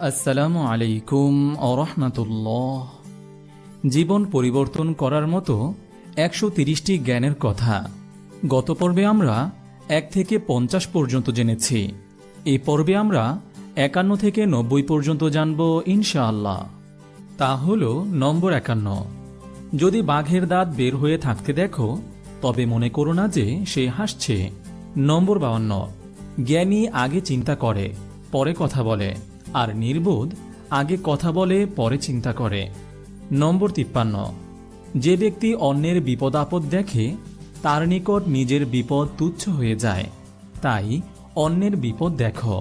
আসসালামু আলাইকুম আরহামতুল্লাহ জীবন পরিবর্তন করার মতো একশো তিরিশটি জ্ঞানের কথা। গত পর্বে আমরা এক থেকে পঞ্চাশ পর্যন্ত জেনেছি। এই পর্বে আমরা একান্ন থেকে নব্বই পর্যন্ত জানব ইনশাআল্লাহ। তা হল নম্বর একান্ন। যদি বাঘের দাঁত বের হয়ে থাকতে দেখো, তবে মনে করো না যে সে হাসছে। নম্বর বাউন্ন। জ্ঞানী আগে চিন্তা করে, পরে কথা বলে। আর নির্বোধ আগে কথা বলে, পরে চিন্তা করে। নম্বর তিপ্পান্ন। যে ব্যক্তি অন্যের বিপদ আপদ দেখে, তার নিকট নিজের বিপদ তুচ্ছ হয়ে যায়। তাই অন্যের বিপদ দেখো।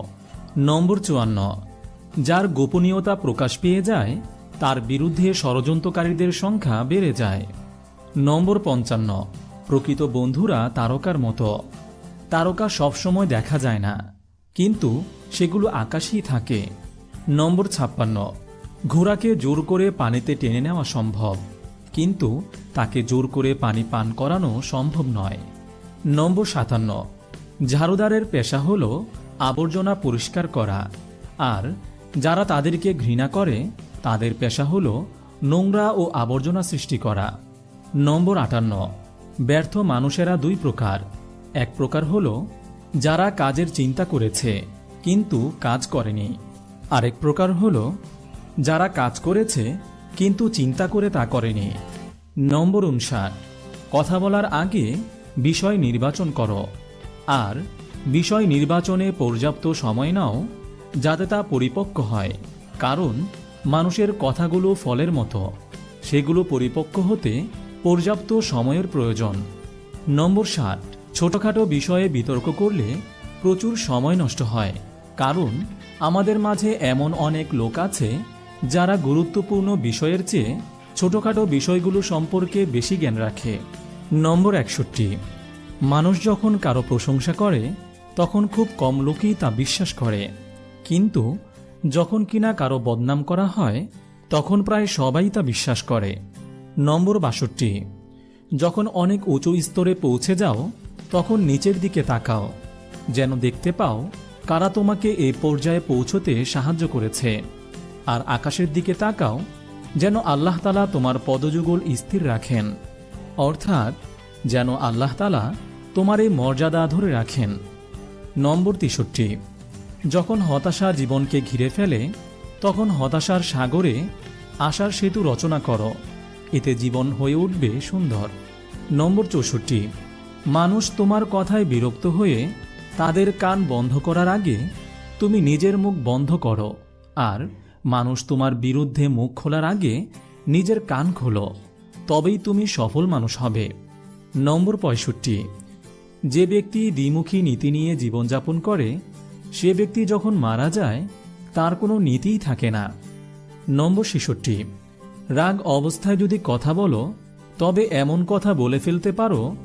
নম্বর চুয়ান্ন। যার গোপনীয়তা প্রকাশ পেয়ে যায়, তার বিরুদ্ধে ষড়যন্ত্রকারীদের সংখ্যা বেড়ে যায়। নম্বর পঞ্চান্ন। প্রকৃত বন্ধুরা তারকার মতো। তারকা সবসময় দেখা যায় না, কিন্তু সেগুলো আকাশেই থাকে। নম্বর ছাপ্পান্ন। ঘোড়াকে জোর করে পানিতে টেনে নেওয়া সম্ভব, কিন্তু তাকে জোর করে পানি পান করানো সম্ভব নয়। নম্বর সাতান্ন। ঝাড়ুদারের পেশা হল আবর্জনা পরিষ্কার করা, আর যারা তাদেরকে ঘৃণা করে, তাদের পেশা হল নোংরা ও আবর্জনা সৃষ্টি করা। নম্বর আটান্ন। ব্যর্থ মানুষেরা দুই প্রকার। এক প্রকার হল, যারা কাজের চিন্তা করেছে, কিন্তু কাজ করেনি। আরেক প্রকার হল, যারা কাজ করেছে, কিন্তু চিন্তা করে তা করেনি। নম্বর উনষাট, কথা বলার আগে বিষয় নির্বাচন করো। আর, বিষয় নির্বাচনে পর্যাপ্ত সময় নাও, যাতে তা পরিপক্ক হয়। কারণ, মানুষের কথাগুলো ফলের মতো। সেগুলো পরিপক্ক হতে পর্যাপ্ত সময়ের প্রয়োজন। নম্বর সাত ছোটখাটো বিষয়ে বিতর্ক করলে প্রচুর সময় নষ্ট হয়। কারণ আমাদের মাঝে এমন অনেক লোক আছে যারা গুরুত্বপূর্ণ বিষয়ের চেয়ে ছোটখাটো বিষয়গুলো সম্পর্কে বেশি জ্ঞান রাখে। নম্বর একষট্টি। মানুষ যখন কারও প্রশংসা করে, তখন খুব কম লোকই তা বিশ্বাস করে। কিন্তু যখন কিনা কারও বদনাম করা হয়, তখন প্রায় সবাই তা বিশ্বাস করে। নম্বর বাষট্টি। যখন অনেক উঁচু স্তরে পৌঁছে যাও, তখন নিচের দিকে তাকাও, যেন দেখতে পাও কারা তোমাকে এই পর্যায়ে পৌঁছতে সাহায্য করেছে? আর আকাশের দিকে তাকাও, যেন আল্লাহ তালা তোমার পদযুগল স্থির রাখেন। অর্থাৎ, যেন আল্লাহ তালা তোমার এই মর্যাদা ধরে রাখেন। নম্বর তেষট্টি। যখন হতাশা জীবনকে ঘিরে ফেলে, তখন হতাশার সাগরে আশার সেতু রচনা করো। এতে জীবন হয়ে উঠবে সুন্দর। নম্বর চৌষট্টি। মানুষ তোমার কথায় বিরক্ত হয়ে তাদের কান বন্ধ করার আগে তুমি নিজের মুখ বন্ধ করো, আর মানুষ তোমার বিরুদ্ধে মুখ খোলার আগে নিজের কান খোলো, তবেই তুমি সফল মানুষ হবে। নম্বর পঁয়ষট্টি। যে ব্যক্তি দ্বিমুখী নীতি নিয়ে জীবনযাপন করে, সে ব্যক্তি যখন মারা যায়, তার কোনো নীতিই থাকে না। নম্বর ছেষট্টি। রাগ অবস্থায় যদি কথা বলো, তবে এমন কথা বলে ফেলতে পারো,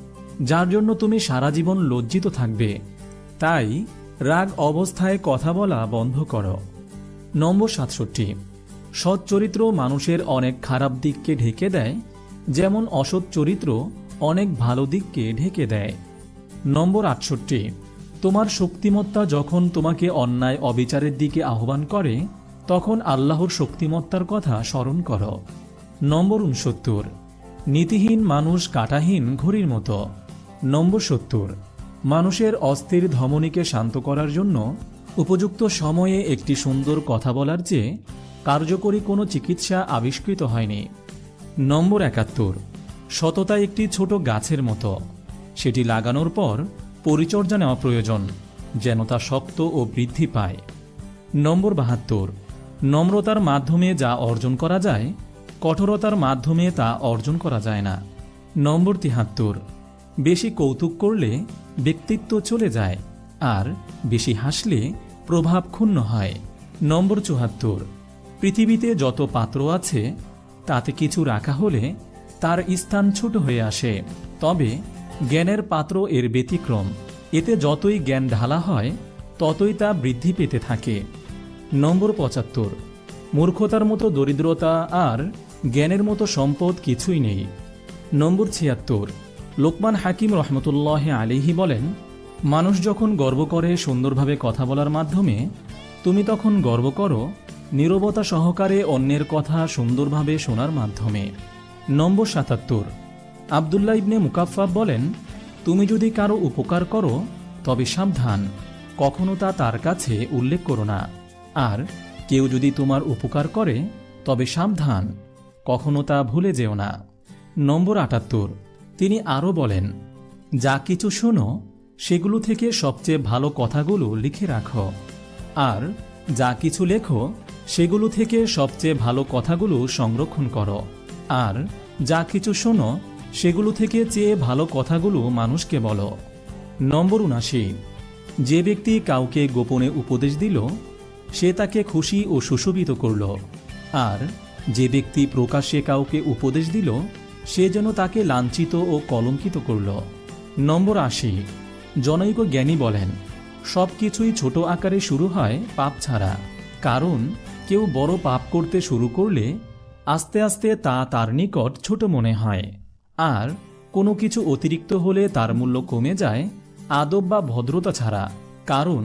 যার জন্য তুমি সারা জীবন লজ্জিত থাকবে। তাই রাগ অবস্থায় কথা বলা বন্ধ করো। নম্বর সাতষট্টি। সৎ চরিত্র মানুষের অনেক খারাপ দিককে ঢেকে দেয়, যেমন অসৎ চরিত্র অনেক ভালো দিককে ঢেকে দেয়। নম্বর আটষট্টি। তোমার শক্তিমত্তা যখন তোমাকে অন্যায় অবিচারের দিকে আহ্বান করে, তখন আল্লাহর শক্তিমত্তার কথা স্মরণ করো। নম্বর উনসত্তর নীতিহীন মানুষ কাটাহীন ঘড়ির মতো। নম্বর সত্তর। মানুষের অস্থির ধমনীকে শান্ত করার জন্য উপযুক্ত সময়ে একটি সুন্দর কথা বলার চেয়ে কার্যকরী কোনো চিকিৎসা আবিষ্কৃত হয়নি। নম্বর একাত্তর। সততা একটি ছোট গাছের মতো। সেটি লাগানোর পর পরিচর্যা নেওয়া প্রয়োজন, যেন তা শক্ত ও বৃদ্ধি পায়। নম্বর বাহাত্তর। নম্রতার মাধ্যমে যা অর্জন করা যায়, কঠোরতার মাধ্যমে তা অর্জন করা যায় না। নম্বর তিহাত্তর। বেশি কৌতুক করলে ব্যক্তিত্ব চলে যায় আর বেশি হাসলে প্রভাব ক্ষুণ্ণ হয়। নম্বর চুহাত্তর পৃথিবীতে যত পাত্র আছে, তাতে কিছু রাখা হলে তার স্থান ছোট হয়ে আসে। তবে জ্ঞানের পাত্র এর ব্যতিক্রম। এতে যতই জ্ঞান ঢালা হয়, ততই তা বৃদ্ধি পেতে থাকে। নম্বর পঁচাত্তর। মূর্খতার মতো দরিদ্রতা আর জ্ঞানের মতো সম্পদ কিছুই নেই। নম্বর ছিয়াত্তর। লোকমান হাকিম রহমতুল্লাহ আলিহি বলেন, মানুষ যখন গর্ব করে সুন্দরভাবে কথা বলার মাধ্যমে, তুমি তখন গর্ব করো নীরবতা সহকারে অন্যের কথা সুন্দরভাবে শোনার মাধ্যমে। নম্বর সাতাত্তর। আবদুল্লাহ ইবনে মুকাফফা বলেন, তুমি যদি কারও উপকার করো, তবে সাবধান, কখনো তা তার কাছে উল্লেখ করো না। আর কেউ যদি তোমার উপকার করে, তবে সাবধান, কখনো তা ভুলে যেও না। নম্বর আটাত্তর। তিনি আরও বলেন, যা কিছু শোনো, সেগুলো থেকে সবচেয়ে ভালো কথাগুলো লিখে রাখো। আর যা কিছু লেখো, সেগুলো থেকে সবচেয়ে ভালো কথাগুলো সংরক্ষণ করো। আর যা কিছু শোনো, সেগুলো থেকে চেয়ে ভালো কথাগুলো মানুষকে বলো। নম্বর উনাশি, যে ব্যক্তি কাউকে গোপনে উপদেশ দিল, সে তাকে খুশি ও সুশোভিত করল। আর যে ব্যক্তি প্রকাশ্যে কাউকে উপদেশ দিল সে যেন তাকে লাঞ্ছিত ও কলঙ্কিত করল। নম্বর আশি, জনৈক জ্ঞানী বলেন সব কিছুই ছোট আকারে শুরু হয় পাপ ছাড়া, কারণ কেউ বড় পাপ করতে শুরু করলে আস্তে আস্তে তা তার নিকট ছোট মনে হয়। আর কোনো কিছু অতিরিক্ত হলে তার মূল্য কমে যায়, আদব বা ভদ্রতা ছাড়া, কারণ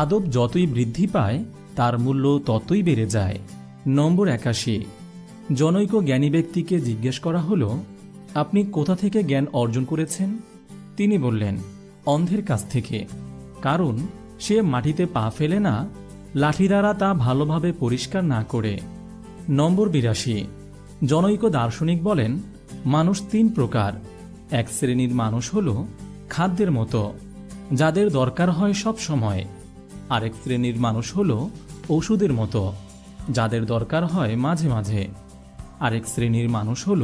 আদব যতই বৃদ্ধি পায়, তার মূল্য ততই বেড়ে যায়। নম্বর একাশি জনৈক জ্ঞানী ব্যক্তিকে জিজ্ঞেস করা হলো, আপনি কোথা থেকে জ্ঞান অর্জন করেছেন? তিনি বললেন, অন্ধের কাছ থেকে। কারণ সে মাটিতে পা ফেলে না, লাঠি দ্বারা তা ভালোভাবে পরিষ্কার না করে। নম্বর বিরাশি। জনৈক দার্শনিক বলেন, মানুষ তিন প্রকার। এক শ্রেণির মানুষ হল খাদ্যের মতো, যাদের দরকার হয় সব সময়। আরেক শ্রেণির মানুষ হল ওষুধের মতো, যাদের দরকার হয় মাঝে মাঝে। আরেক শ্রেণির মানুষ হল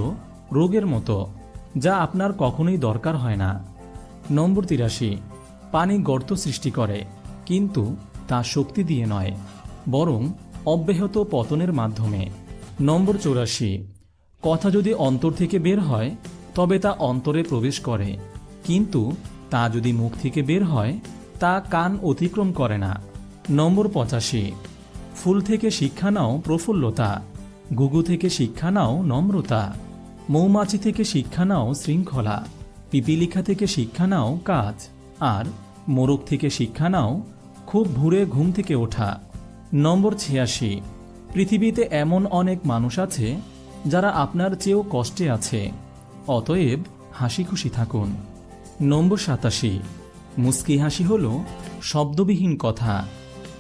রোগের মতো, যা আপনার কখনোই দরকার হয় না। নম্বর তিরাশি, পানি গর্ত সৃষ্টি করে, কিন্তু তা শক্তি দিয়ে নয়, বরং অব্যাহত পতনের মাধ্যমে। নম্বর চৌরাশি, কথা যদি অন্তর থেকে বের হয়, তবে তা অন্তরে প্রবেশ করে, কিন্তু তা যদি মুখ থেকে বের হয়, তা কান অতিক্রম করে না। নম্বর পঁচাশি, ফুল থেকে শিক্ষা নাও প্রফুল্লতা। গুগু থেকে শিক্ষা নাও নম্রতা। মৌমাছি থেকে শিক্ষা নাও শৃঙ্খলা। পিপিলিখা থেকে শিক্ষা নাও কাজ। আর মোরগ থেকে শিক্ষা নাও খুব ভোরে ঘুম থেকে ওঠা। নম্বর ছিয়াশি। পৃথিবীতে এমন অনেক মানুষ আছে যারা আপনার চেয়েও কষ্টে আছে। অতএব হাসি খুশি থাকুন। নম্বর সাতাশি। মুস্কি হাসি হল শব্দবিহীন কথা।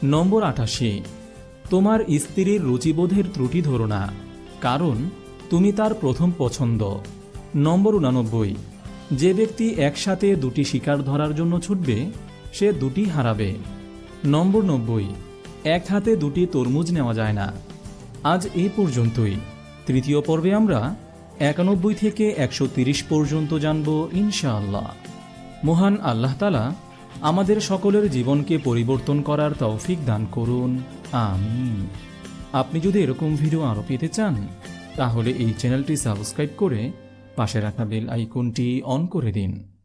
নম্বর আটাশি। তোমার স্ত্রীর রুচিবোধের ত্রুটি ধরো না, কারণ তুমি তার প্রথম পছন্দ। নম্বর উনানব্বই, যে ব্যক্তি একসাথে দুটি শিকার ধরার জন্য ছুটবে, সে দুটি হারাবে। নম্বর নব্বই, এক হাতে দুটি তরমুজ নেওয়া যায় না। আজ এই পর্যন্তই। তৃতীয় পর্বে আমরা একানব্বই থেকে একশো পর্যন্ত জানব ইনশাআল্লাহ। মহান আল্লাহ তালা আমাদের সকলের জীবনকে পরিবর্তন করার তৌফিক দান করুন। আমিন। আপনি যদি এরকম ভিডিও আরও পেতে চান, তাহলে এই চ্যানেলটি সাবস্ক্রাইব করে পাশে রাখা বেল আইকনটি অন করে দিন।